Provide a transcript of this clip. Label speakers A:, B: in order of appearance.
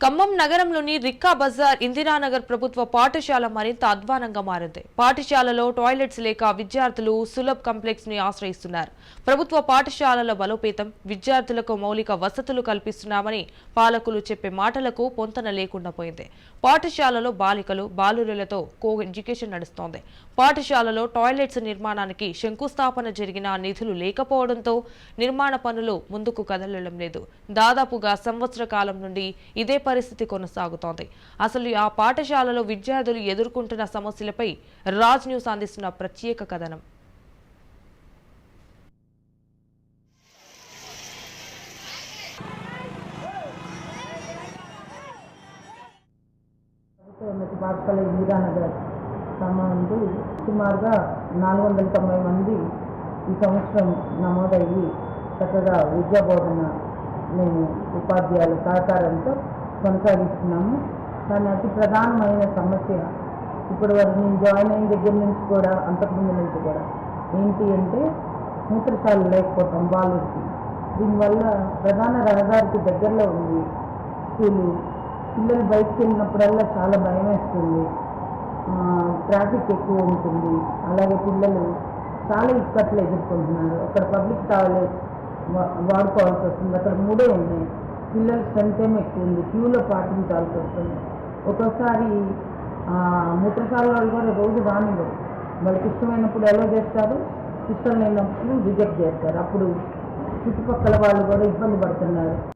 A: ఖమ్మం నగరంలోని రిక్కా బజార్ ఇందిరానగర్ ప్రభుత్వ పాఠశాల మరింత అధ్వానంగా మారింది. పాఠశాలలో టాయిలెట్స్ లేక విద్యార్థులు సులభ్ కాంప్లెక్స్ని ఆశ్రయిస్తున్నారు. ప్రభుత్వ పాఠశాలల బలోపేతం విద్యార్థులకు మౌలిక వసతులు కల్పిస్తున్నామని పాలకులు చెప్పే మాటలకు పొంతన లేకుండా పోయింది. పాఠశాలలో బాలికలు బాలురులతో కో ఎడ్యుకేషన్ నడుస్తోంది. పాఠశాలలో టాయిలెట్స్ నిర్మాణానికి శంకుస్థాపన జరిగిన నిధులు లేకపోవడంతో నిర్మాణ పనులు ముందుకు కదలడం లేదు. దాదాపుగా సంవత్సర కాలం నుండి ఇదే పరిస్థితి కొనసాగుతోంది. అసలు ఆ పాఠశాలలో విద్యార్థులు ఎదుర్కొంటున్న సమస్యలపై రాజ్ న్యూస్ అందిస్తున్న ప్రత్యేక కథనం.
B: పాఠశాల సంబంధి సుమారుగా నాలుగు వందల తొంభై మంది ఈ సంవత్సరం నమోదయ్యి చక్కగా విద్యా బోధన మేము ఉపాధ్యాయుల సహకారంతో కొనసాగిస్తున్నాము. కానీ అతి ప్రధానమైన సమస్య ఇప్పటి వరకు నేను జాయిన్ అయిన దగ్గర నుంచి కూడా అంతకుముందు నుంచి కూడా ఏంటి అంటే మూత్రశాలు లేకపోవటం బాలుడికి. దీనివల్ల ప్రధాన రహదారికి దగ్గరలో ఉంది స్కూలు. పిల్లలు బయటకు వెళ్ళినప్పుడల్లా చాలా భయం వేస్తుంది. ట్రాఫిక్ ఎక్కువ ఉంటుంది. అలాగే పిల్లలు చాలా ఇక్కట్లు ఎదుర్కొంటున్నారు. అక్కడ పబ్లిక్ టాయిలెట్స్ వాడుకోవాల్సి వస్తుంది. అక్కడ మూడే ఉన్నాయి. పిల్లల సంఖ్య ఎక్కువ ఉంది. క్యూలో పాటించాల్సి వస్తుంది. ఒక్కోసారి ఆ, వాళ్ళు కూడా రోజు రానివ్వరు వాళ్ళకి ఇష్టమైనప్పుడు ఎలా చేస్తారు? ఇష్టం లేనప్పుడు రిజెక్ట్ చేస్తారు. అప్పుడు చుట్టుపక్కల వాళ్ళు కూడా ఇబ్బంది పడుతున్నారు.